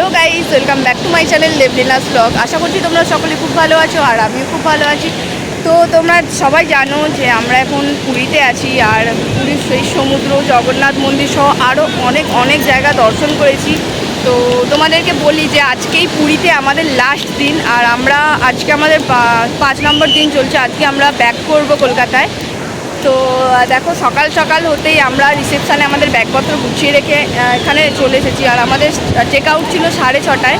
Hello guys, welcome back to my channel Debleela's vlog. আশা করছি তোমরা সকলে খুব ভালো আছো আর আমিও খুব ভালো আছি। তো তোমরা সবাই জানো যে আমরা এখন পুরীতে আছি আর পুরীর সেই সমুদ্র, জগন্নাথ মন্দির সহ আরও অনেক অনেক জায়গা দর্শন করেছি। তো তোমাদেরকে বলি যে আজকেই পুরীতে আমাদের লাস্ট দিন আর আমরা আজকে আমাদের পাঁচ নম্বর দিন চলছে। আজকে আমরা ব্যাক করব কলকাতায়। তো দেখো, সকাল সকাল হতেই আমরা রিসেপশানে আমাদের ব্যাগপত্র গুছিয়ে রেখে এখানে চলে এসেছি। আর আমাদের চেক আউট ছিল সাড়ে ছটায়।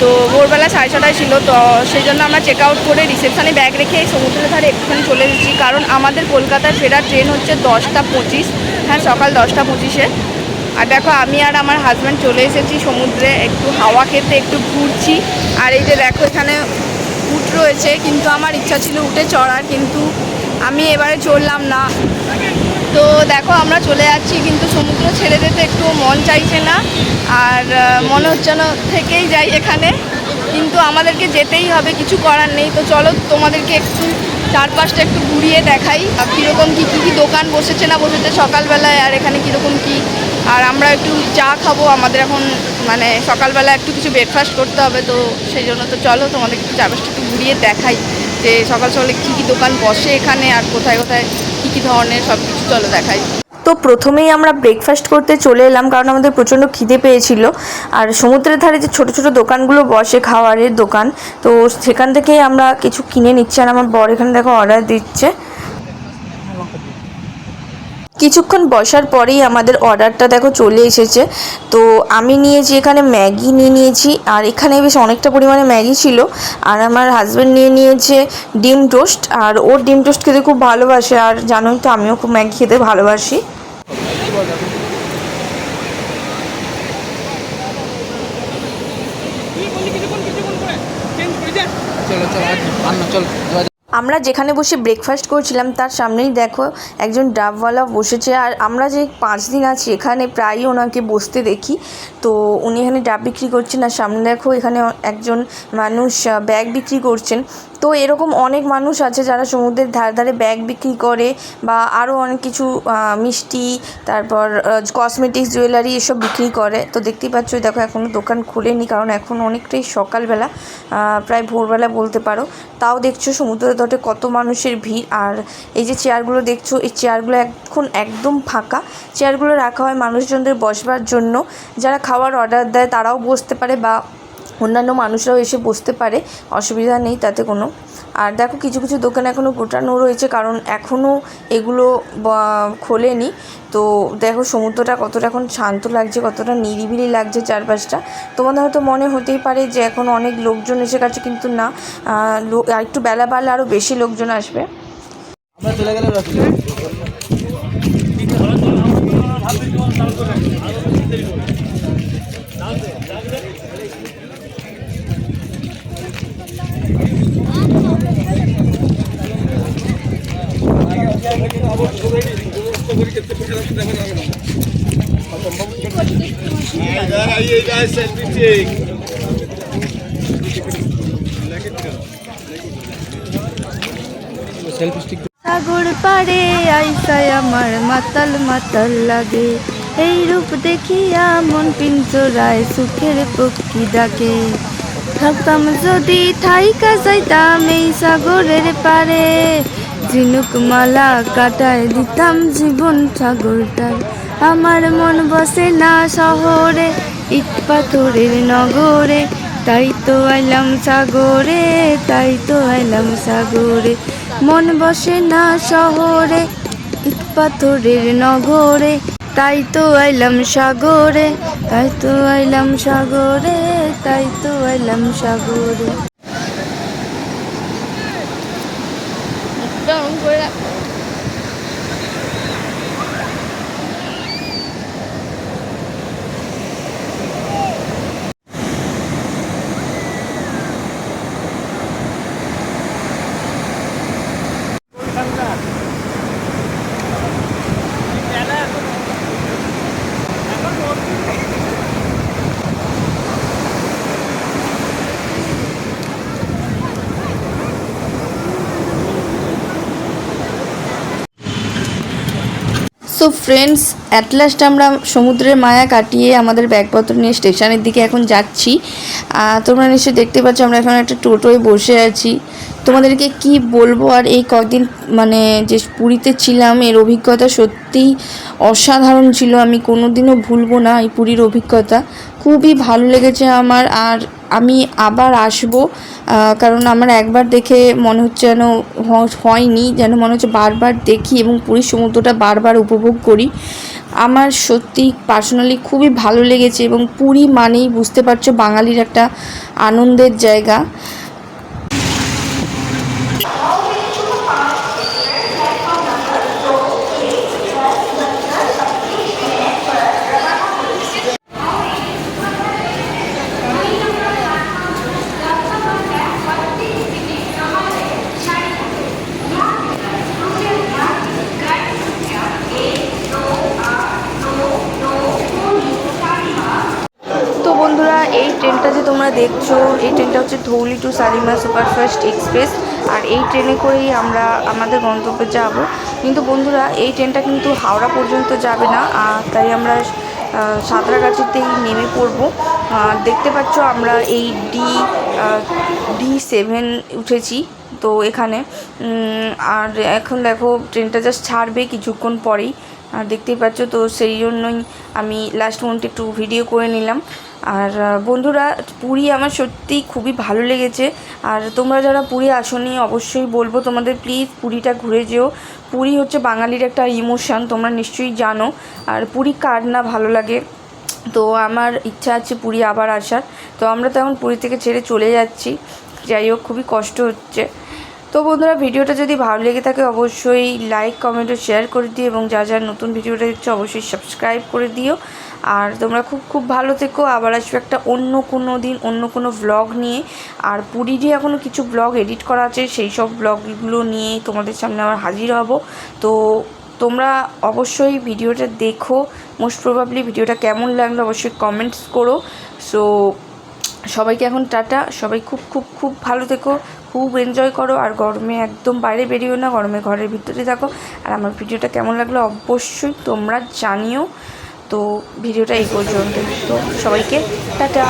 তো ভোরবেলা সাড়ে ছটায় ছিল। তো, সেই জন্য আমরা চেক আউট করে রিসেপশানে ব্যাগ রেখে সমুদ্রের ধারে একটুখানি চলে এসেছি। কারণ আমাদের কলকাতায় ফেরার ট্রেন হচ্ছে দশটা পঁচিশ। হ্যাঁ সকাল দশটা পঁচিশে। আর দেখো, আমি আর আমার হাজব্যান্ড চলে এসেছি সমুদ্রে। একটু হাওয়া খেতে, একটু ঘুরছি। আর এই যে দেখো, এখানে উট রয়েছে। কিন্তু আমার ইচ্ছা ছিল উঠে চড়ার, কিন্তু আমি এবারে চললাম না। তো দেখো আমরা চলে যাচ্ছি, কিন্তু সমুদ্র ছেড়ে যেতে একটু মন চাইছে না। আর মনে হচ্ছে না থেকেই যাই এখানে। কিন্তু আমাদেরকে যেতেই হবে, কিছু করার নেই। তো চলো তোমাদেরকে একটু চারপাশটা একটু ঘুরিয়ে দেখাই। আর কীরকম কী কী কী দোকান বসেছে না বসেছে সকালবেলায়, আর এখানে কীরকম কী। আর আমরা একটু চা খাব। আমাদের এখন মানে সকালবেলা একটু কিছু ব্রেকফাস্ট করতে হবে। তো সেই জন্য তো চলো তোমাদের একটু চারপাশটা একটু ঘুরিয়ে দেখাই। যে সকাল সকালে কী কী দোকান বসে এখানে আর কোথায় কোথায় কী কী ধরনের সব কিছু চলো দেখাই। তো প্রথমেই আমরা ব্রেকফাস্ট করতে চলে এলাম কারণ আমাদের প্রচণ্ড খিদে পেয়েছিল। আর সমুদ্রের ধারে যে ছোট ছোট দোকানগুলো বসে খাওয়ারের দোকান, তো সেখান থেকেই আমরা কিছু কিনে নিচ্ছি। আর আমার বর এখানে দেখো অর্ডার দিচ্ছে। কিছুক্ষণ বসার পরেই আমাদের অর্ডারটা দেখো চলে এসেছে। তো আমি নিয়েছি এখানে ম্যাগি নিয়ে নিয়েছি আর এখানে বেশ অনেকটা পরিমাণে ম্যাগি ছিল। আর আমার হাজব্যান্ড নিয়ে নিয়েছে ডিম টোস্ট আর ওর ডিম টোস্ট খেতে খুব ভালোবাসে আর জানোই তো আমিও খুব ম্যাগি খেতে ভালোবাসি। চলো চলো চল। আমরা যেখানে বসে ব্রেকফাস্ট করছিলাম, তার সামনেই দেখো একজন ডাবওয়ালা বসেছে। আর আমরা যে পাঁচ দিন আছি, এখানে প্রায়ই ওনাকে বসতে দেখি। তো উনি এখানে ডাব বিক্রি করছেন, আর সামনে দেখো এখানে একজন মানুষ ব্যাগ বিক্রি করছেন। তো এরকম অনেক মানুষ আছে যারা সমুদ্রের ধারে ধারে ব্যাগ বিক্রি করে বা আরও অনেক কিছু মিষ্টি, তারপর কসমেটিক্স জুয়েলারি এসব বিক্রি করে। তো দেখতেই পাচ্ছ দেখো এখনও দোকান খোলেনি, কারণ এখন অনেকটাই সকালবেলা প্রায় ভোরবেলা বলতে পারো। তাও দেখছ সমুদ্রের তটে কত মানুষের ভিড়। আর এই যে চেয়ারগুলো দেখছ, এই চেয়ারগুলো এখন একদম ফাঁকা। চেয়ারগুলো রাখা হয় মানুষজনদের বসবার জন্য। যারা খাওয়ার অর্ডার দেয়, তারাও বসতে পারে বা অন্যান্য মানুষরাও এসে বসতে পারে, অসুবিধা নেই তাতে কোনো। আর দেখো কিছু কিছু দোকান এখনও গোটানো রয়েছে, কারণ এখনও এগুলো খোলেনি। তো দেখো সমুদ্রটা কতটা এখন শান্ত লাগছে, কতটা নিরিবিলি লাগছে চারপাশটা। তোমাদের হয়তো মনে হতেই পারে যে এখন অনেক লোকজন এসে গেছে, কিন্তু না আর একটু বেলা বাড়লে আরও বেশি লোকজন আসবে। আমরা চলে গেলে চায় সেলফি ঠিক সাগর পারে আইসায় আমার মাতাল মাতাল লাগে এই রূপ দেখিয়া মন পিঞ্জরায় সুখের পক্ষী ডাকে। থাকতাম যদি থাইকা যাইতাম এই সাগরের পারে ঝিনুক মালা কাটায় দিতাম জীবন সাগরটার আমার মন বসে না শহরে ইট নগরে, তাই তো আইলাম সাগরে, তাই তো আইলাম সাগরে। মন বসে না শহরে, ইট নগরে, তাই তো আইলাম সাগরে, তাই তো আইলাম সাগরে, তাই তো আইলাম সাগরে। সো ফ্রেন্ডস অ্যাট লাস্ট আমরা সমুদ্রের মায়া কাটিয়ে আমাদের ব্যাগপত্র নিয়ে স্টেশনের দিকে এখন যাচ্ছি। তোমরা নিশ্চয়ই দেখতে পাচ্ছ আমরা এখন একটা টোটোয় বসে আছি। তোমাদেরকে কি বলব আর এই কদিন মানে যে পুরীতে ছিলাম, এর অভিজ্ঞতা সত্যিই অসাধারণ ছিল। আমি কোনোদিনও ভুলবো না এই পুরীর অভিজ্ঞতা। খুবই ভালো লেগেছে আমার। আর আমি আবার আসব কারণ আমার একবার দেখে মনে হচ্ছে যেন হয়নি, যেন মনে হচ্ছে বারবার দেখি এবং পুরীর সমুদ্রটা বারবার উপভোগ করি। আমার সত্যি পার্সোনালি খুবই ভালো লেগেছে এবং পুরী মানেই বুঝতে পারছ বাঙালির একটা আনন্দের জায়গা তো বন্ধুরা এই ট্রেনটা যে তোমরা দেখছ, এই ট্রেনটা হচ্ছে Dhauli to Salima superfast express. আর এই ট্রেনে করেই আমরা আমাদের গন্তব্যে যাব। কিন্তু বন্ধুরা, এই ট্রেনটা কিন্তু হাওড়া পর্যন্ত যাবে না। তাই আমরা সাঁতরাগাছিতেই নেমে পড়ব। দেখতে পাচ্ছ আমরা এই ডি ডি সেভেন উঠেছি তো এখানে। আর এখন দেখো, ট্রেনটা জাস্ট ছাড়বে কিছুক্ষণ পরেই। আর দেখতেই পাচ্ছ তো, সেই জন্যই আমি লাস্ট মোমেন্টে একটু ভিডিও করে নিলাম। আর বন্ধুরা, পুরী আমার সত্যি খুবই ভালো লেগেছে। আর তোমরা যারা পুরী আসনি, অবশ্যই বলব তোমাদের প্লিজ পুরীটা ঘুরে যেও। পুরী হচ্ছে বাঙালির একটা ইমোশন তোমরা নিশ্চয়ই জানো। আর পুরী কার না ভালো লাগে? তো আমার ইচ্ছা আছে পুরী আবার আসার। তো আমরা তো এখন পুরী থেকে ছেড়ে চলে যাচ্ছি। যাই হোক, খুবই কষ্ট হচ্ছে। তো বন্ধুরা, ভিডিওটা যদি ভালো লেগে থাকে অবশ্যই লাইক কমেন্ট ও শেয়ার করে দিও এবং যা যা নতুন ভিডিওটা দেখছ অবশ্যই সাবস্ক্রাইব করে দিও। আর তোমরা খুব খুব ভালো থেকো। আবার আসবে একটা অন্য কোনো দিন, অন্য কোনো ভ্লগ নিয়ে। আর পুরীরই এখনও কিছু ব্লগ এডিট করা আছে, সেই সব ব্লগগুলো নিয়ে তোমাদের সামনে আবার হাজির হব। তো তোমরা অবশ্যই ভিডিওটা দেখো। মোস্ট প্রবাবলি ভিডিওটা কেমন লাগল অবশ্যই কমেন্টস করো। সো সবাইকে এখন টাটা। সবাই খুব খুব খুব ভালো থেকো, খুব এনজয় করো, আর গরমে একদম বাইরে বেরিও না, গরমে ঘরের ভিতরে থাকো। আর আমার ভিডিওটা কেমন লাগল অবশ্যই তোমরা জানিও। তো ভিডিওটা এই পর্যন্ত। তো সবাইকে টাটা।